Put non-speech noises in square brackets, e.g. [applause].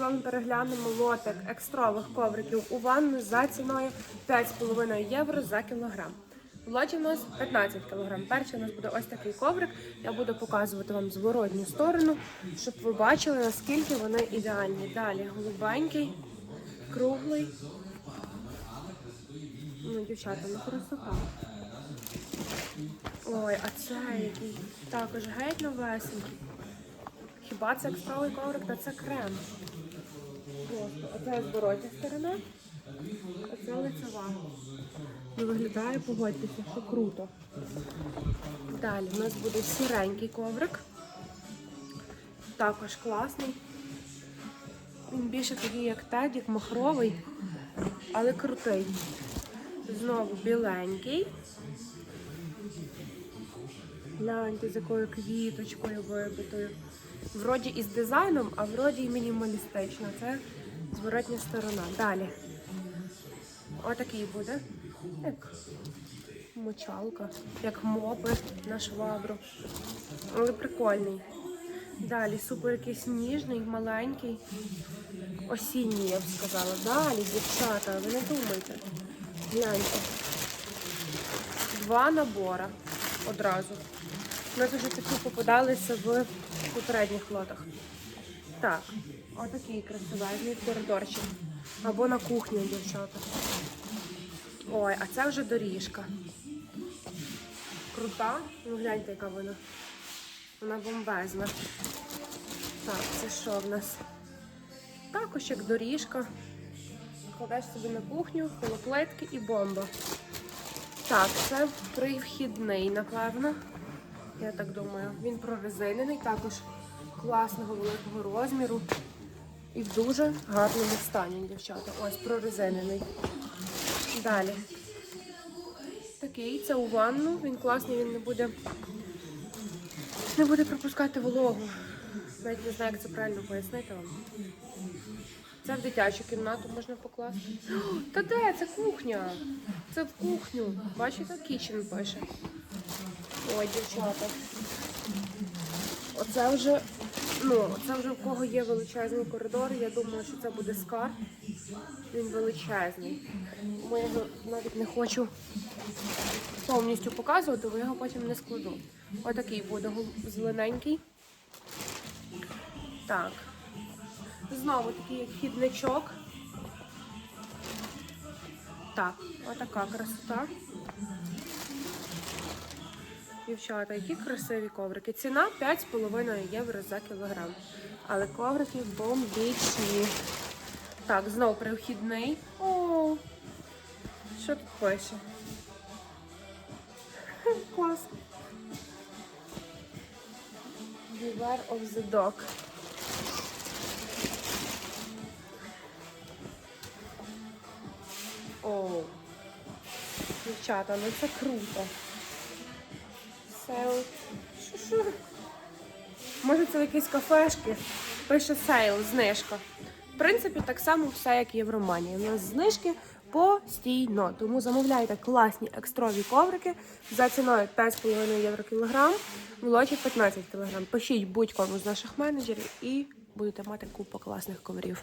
вами переглянемо лотик екстрових ковриків у ванну за ціною 5,5 євро за кілограм. Лоті у нас 15 кг. Перший у нас буде ось такий коврик. Я буду показувати вам зворотню сторону, щоб ви бачили, наскільки вони ідеальні. Далі голубенький, круглий. Ну, дівчата, ну красота. Ой, а це який також геть новесенький. Хіба це екстровий коврик, та це крем. Просто, оце зворотня сторона, а це лицева. Ну, виглядає, погодьтеся, що круто. Далі у нас буде сіренький коврик. Також класний. Він більше такий, як тедік, махровий, але крутий. Знову біленький. Гляньте, з якою квіточкою вибитою. Вроді із дизайном, а вроді і мінімалістично. Це зворотня сторона. Далі. Отакий буде. Як мочалка, як мопи на швабру. Але прикольний. Далі супер якийсь ніжний, маленький. Осінній, я б сказала. Далі, дівчата, ви не думайте. Гляньте. Два набора одразу. У нас вже такі попадалися в попередніх лотах. Так, отакий красивезний коридорчик. Або на кухню, дівчата. Ой, а це вже доріжка. Крута. Ну гляньте, яка вона. Вона бомбезна. Так, це що в нас? Також як доріжка. Кладеш собі на кухню, коло плитки і бомба. Так, це привхідний, напевно. Я так думаю. Він прорезинений, також класного великого розміру. І в дуже гарному стані, дівчата. Ось прорезинений. Далі. Такий, це у ванну. Він класний, він не буде не буде пропускати вологу. Навіть не знаю, як це правильно пояснити вам. Це в дитячу кімнату можна покласти. [gasps] Та де? Це кухня. Це в кухню. Бачите, кічен пише. Ой, дівчата. Оце вже, ну, це вже в кого є величезний коридор. Я думаю, що це буде скар. Він величезний. Я його навіть не хочу повністю показувати, бо його потім не складу. Отакий буде зелененький. Так. Знову такий хідничок. Так, отака красота. Дівчата, які красиві коврики. Ціна 5,5 євро за кілограм. Але коврики бомбічні. Так, знову привхідний. О, що тут пише? Клас. Beware of the dog. Дівчата, ну це круто. Сейл. Може це якісь кафешки. Пише сейл, знижка. В принципі, так само все, як в Романі. У нас знижки постійно. Тому замовляйте класні екстрові коврики за ціною 5,5 євро кілограм, в лоті 15 кілограм. Пишіть будь-кому з наших менеджерів і будете мати купу класних коврів.